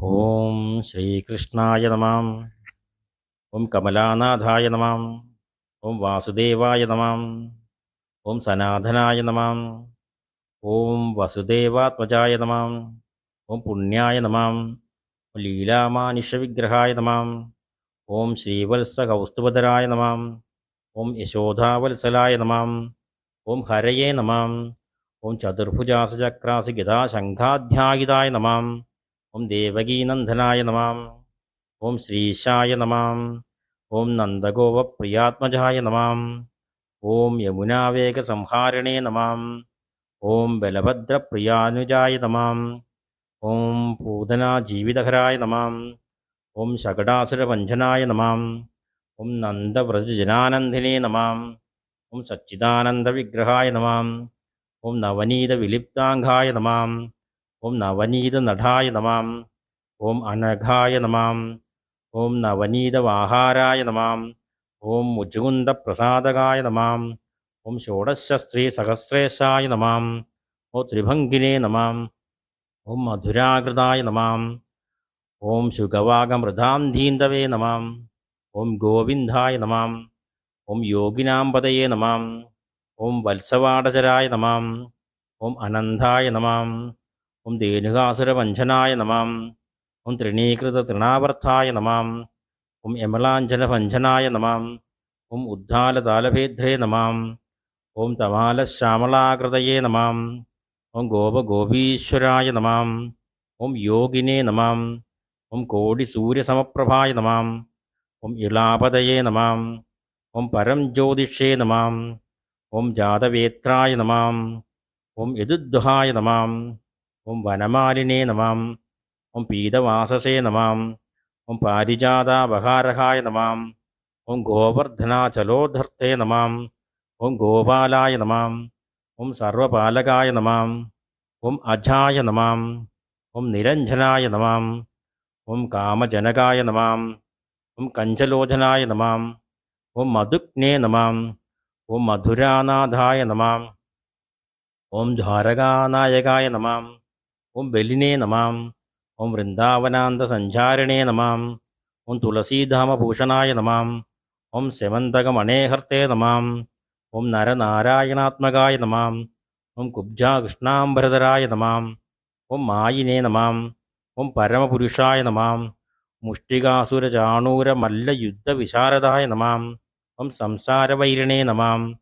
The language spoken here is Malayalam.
ഓം ശ്രീകൃഷ്ണായ നമാം ഓം കമലാനാഥായ നമാം ഓം വാസുദേവായ നമാം ഓം സനാതനായ നമാം ഓം വസുദേവാത്മജായ നമാം ഓം പുണ്യായ നമാം ലീലാമാനിഷവിഗ്രഹായ നമാം ഓം ശ്രീവത്സകൗസ്തുഭധരായ നമാം ഓം യശോധാവത്സലായ നമാം ഓം ഹരയേ നമാം ഓം ചതുർഭുജാസചക്രാസി ഗതാശംഖാധ്യായിതായ നമാം ഓം ദേവകീനന്ദനായ നമാം ഓം ശ്രീശായ നമാം ഓം നന്ദഗോപപ്രിയാത്മജായ നമാം ഓം യമുനാവേഗസംഹാരിണേ നമാം ഓം ബലഭദ്രപ്രിയാനുജായ നമാം ഓം പൂതനാജീവിതഹരായ നമാം ഓം ശകടാസുരഭഞ്ജനായ നമാം ഓം നന്ദവ്രജജനാനന്ദിനേ നമാം ഓം സച്ചിദാനന്ദവിഗ്രഹായ നമാം ഓം നവനീതവിലിപ്താംഗായ നമാം ഓം നവനീതനടായ നമാം ഓം അനഘായ നമാം ഓം നവനീതവാഹാരായ നമാം ഓം മുജുകുന്ദപ്രസാദകായ നമാം ഓം ഷോഡശസ്ത്രീസഹസ്രേശായ നമാം ഓ ത്രിഭംഗിനേ നമാം ഓം മധുരാകൃതായ നമാം ഓം ശുഗവാഗമൃതാന്ധീന്തവേ നമാം ഓം ഗോവിന്ദായ നമാം ഓം യോഗിനാംപതയേ നമാം ഓം വത്സവാടചരായ നമാം ഓം അനന്തായ നമാം ഓം ധേനുകാസുരവഞ്ചനായ നമാം ഓം തൃണീകൃതതൃണാവർത്തായ നമാം ഓം യമലാഞ്ജനഭഞ്ജനായ നമാം ഓം ഉദ്ധാലതാലഭേദ്രേ നമാം ഓം തമാലശ്യാമളാകൃതയേ നമാം ഓം ഗോപഗോപീശ്വരായ നമാം ഓം യോഗിനേ നമാം ഓം കോടിസൂര്യസമപ്രഭായ നമാം ഓം ഇളാപതയേ നമാം ഓം പരം ജ്യോതിഷേ നമാം ഓം ജാതവേത്രായ നമാം ഓം യദുദ്വഹായ നമാം ഓം വനമാലിനേ നമാം ഓം പീതവാസസേ നമാം ഓം പാരിജാതാവഹാരഹായ നമാം ഓം ഗോവർദ്ധനാചലോധർത്തേ നമാം ഓം ഗോപാലായ നമാം ഓം സർവപാലകായ നമാം ഓം അജായ നമാം ഓം നിരഞ്ജനായ നമാം ഓം കാമജനകായ നമാം ഓം കഞ്ചലോചനായ നമാം ഓം മധുഗ്നേ നമാം ഓം മധുരാനാഥായ നമാം ഓം ദ്വാരകാനായകായ നമാം ഓം ബലിനേ നമാം. ഓം വൃന്ദാവനാന്ത സഞ്ചാരിണേ നമാം. ഓം തുളസീധാമഭൂഷണായ നമാം. ഓം സെമന്തകമണേഹർത്തേ നമാം. ഓം നരനാരായണാത്മകായ നമാം. ഓം കുബ്ജാകൃഷ്ണാംബരധരായ നമാം. ഓം മായിനേ നമാം. ഓം പരമപുരുഷായ നമാം. മുഷ്ടികാസുരചാണൂരമല്ലയുദ്ധവിശാരദായ നമാം. ഓം സംസാരവൈരിണേ നമാം.